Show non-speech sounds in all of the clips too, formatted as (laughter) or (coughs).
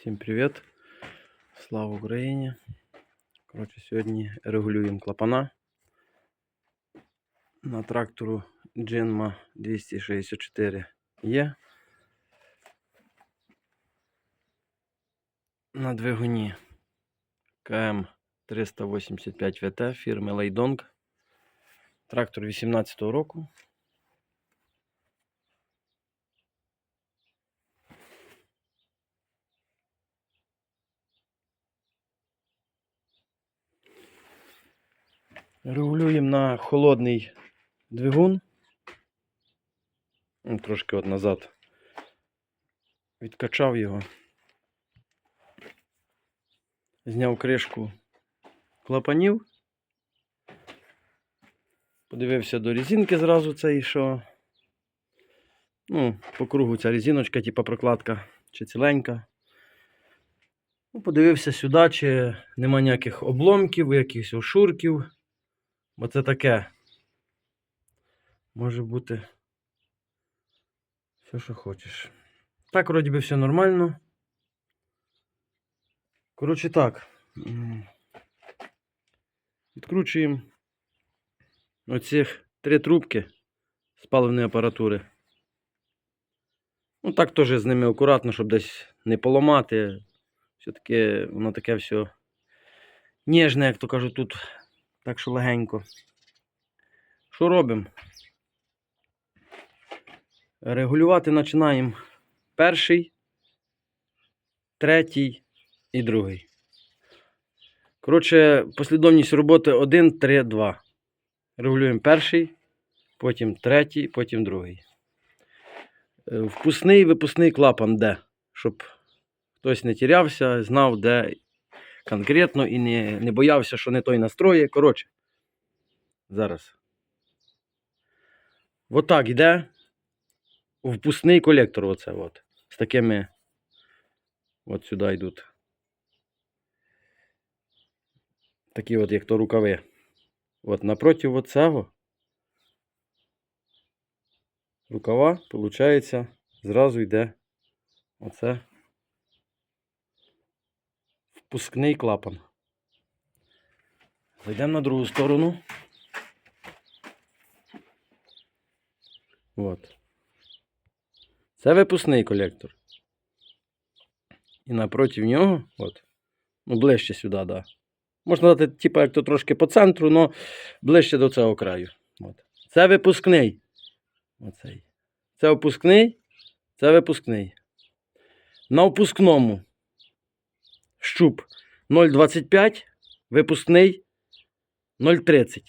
Всім привіт! Слава Україні! Коротше, сьогодні регулюємо клапана на трактору Джинма 264 є. На двигуні КМ 385 ВТ фірми Лейдонг. Трактор 18-го року. Регулюємо на холодний двигун. Ну, Трошки от назад відкачав його. Зняв кришку клапанів. Подивився до резинки зразу цей, що. Ну, по кругу ця резиночка, типа прокладка, чи ціленька. Ну, подивився сюди, чи нема ніяких обломків, якихось ошурків. Бо це таке. Може бути все, що хочеш. Так, вроді би, все нормально. Коротше так. Відкручуємо оцих три трубки з паливної апаратури. Ну, так теж з ними акуратно, щоб десь не поламати. Все-таки воно таке все ніжне, як то кажуть, тут. Так що легенько. Що робимо? Регулювати починаємо перший, третій і другий. Коротше, послідовність роботи 1, 3, 2. Регулюємо перший, потім третій, потім другий. Е, Впускний випускний клапан де? Щоб хтось не тірявся, знав, де конкретно і не, не боявся, що не той настроє. Коротше, зараз. Отак йде впускний колектор. Оце от. З такими. От сюди йдуть. Такі от, як то рукави. От напроти оцього рукава, виходить, зразу йде оце впускний клапан. Зайдемо на другу сторону. От. Це випускний колектор. І напроти нього, от, ну ближче сюди, да. Можна дати, типу, як то трошки по центру, але ближче до цього краю. От. Це випускний. Оцей. Це опускний, це випускний. На опускному щуп 0,25, випускний 0,30.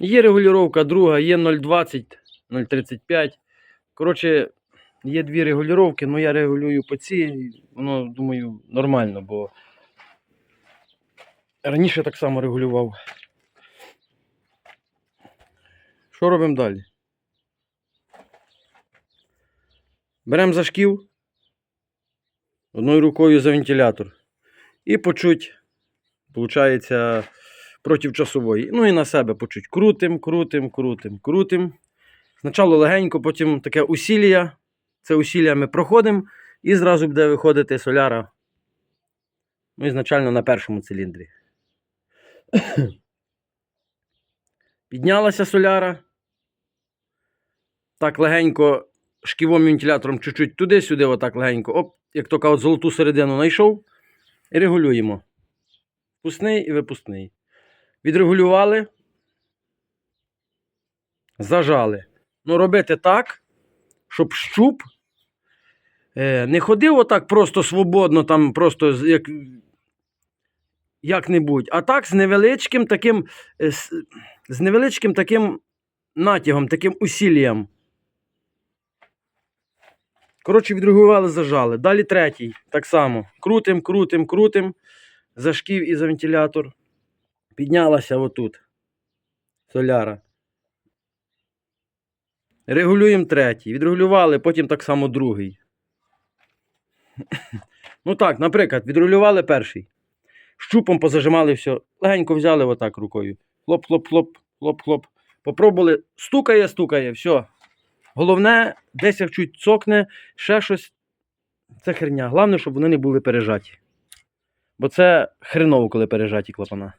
Є регулювання друга, є 0,20, 0,35. Коротше, є дві регулювання, але я регулюю по цій, воно, думаю, нормально, бо раніше так само регулював. Що робимо далі? Беремо за шків одною рукою за вентилятор. І почуть, виходить, проти часової. Ну і на себе почуть. Крутим, крутим, крутим, крутим. Спочатку легенько, потім таке усілля. Це усілля ми проходимо і зразу буде виходити соляра. Ну, ізначально на першому циліндрі. (coughs) Піднялася соляра. Так легенько шківом вентилятором чуть-чуть туди-сюди, отак легенько. Оп, як то кажуть, золоту середину знайшов. І регулюємо. Впускний і випускний. Відрегулювали. Зажали. Ну, робити так, щоб щуп е, не ходив отак просто свободно, там просто як, як-небудь, а так з невеличким таким, е, з, невеличким таким натягом, таким усіллям. Коротше, відрегулювали, зажали. Далі третій. Так само. Крутим, крутим, крутим. За шків і за вентилятор. Піднялася отут. Соляра. Регулюємо третій. Відрегулювали, потім так само другий. (laughs) Ну так, наприклад, відрегулювали перший. Щупом позажимали все. Легенько взяли отак рукою. Хлоп, хлоп, хлоп, хлоп, хлоп. Попробували. Стукає, стукає, все. Головне, десь як чуть цокне, ще щось. Це херня. Головне, щоб вони не були пережаті. Бо це хреново, коли пережаті клапана.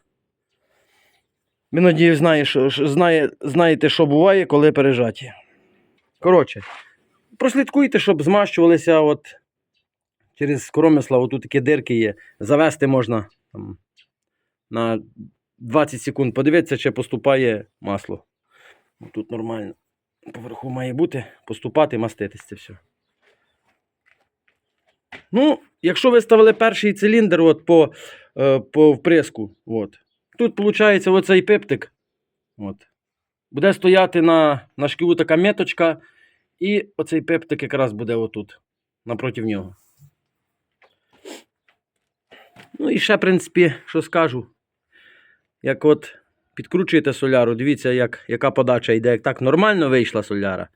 Ви надію, знає, знає, знаєте, що буває, коли пережаті. Коротше, прослідкуйте, щоб змащувалися от через коромисла, отут такі дирки є. Завести можна там, на 20 секунд. Подивитися, чи поступає масло. Тут нормально. Поверху має бути, поступати, маститись це все. Ну, якщо ви ставили перший циліндр от по, е, по вприску, от, тут виходить оцей пиптик. От, буде стояти на, на шківу така меточка, і оцей пиптик якраз буде отут, напроти нього. Ну і ще, в принципі, що скажу. Як от підкручуєте соляру, дивіться, як, яка подача йде. Як так нормально вийшла соляра.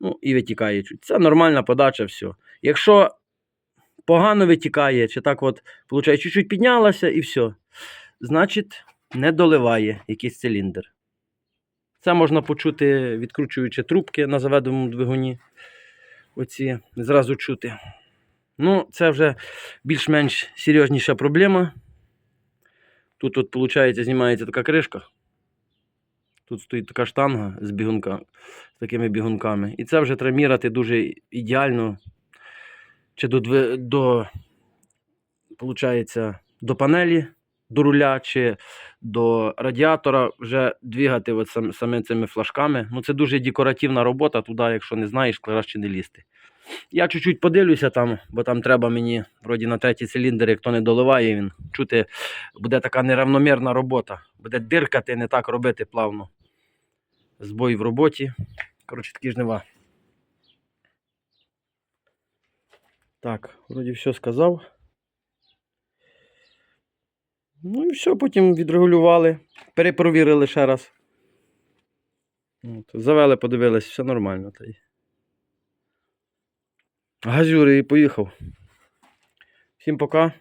Ну, і витікає чуть. Це нормальна подача, все. Якщо погано витікає, чи так от, виходить, чуть-чуть піднялася і все. Значить, не доливає якийсь циліндр. Це можна почути, відкручуючи трубки на заведеному двигуні. Оці зразу чути. Ну, це вже більш-менш серйозніша проблема. Тут, от, виходить, знімається така кришка. Тут стоїть така штанга з бігунка, з такими бігунками. І це вже треба міряти дуже ідеально. Чи до, до, получається, до панелі, до руля, чи до радіатора вже двигати от сам, саме цими флажками. Ну, це дуже декоративна робота, туди, якщо не знаєш, краще не лізти. Я чуть-чуть подивлюся там, бо там треба мені, вроді на третій циліндр, як то не доливає, він чути, буде така неравномірна робота. Буде диркати, не так робити плавно. Збой в роботі. Коротше, такі жнива. Так, вроді все сказав. Ну і все, потім відрегулювали, перепровірили ще раз. От, завели, подивились, все нормально. Та й. Газюри і поїхав. Всім пока.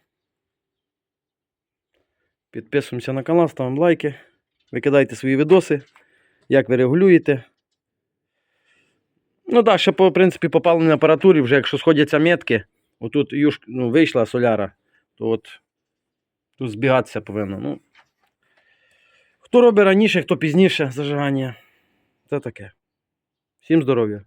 Підписуємося на канал, ставимо лайки. Викидайте свої відоси, як ви регулюєте. Ну так, ще по принципі по паливній апаратурі, вже якщо сходяться метки, отут юж, ну, вийшла соляра, то от тут збігатися повинно. Ну, хто робить раніше, хто пізніше зажигання. Це таке. Всім здоров'я.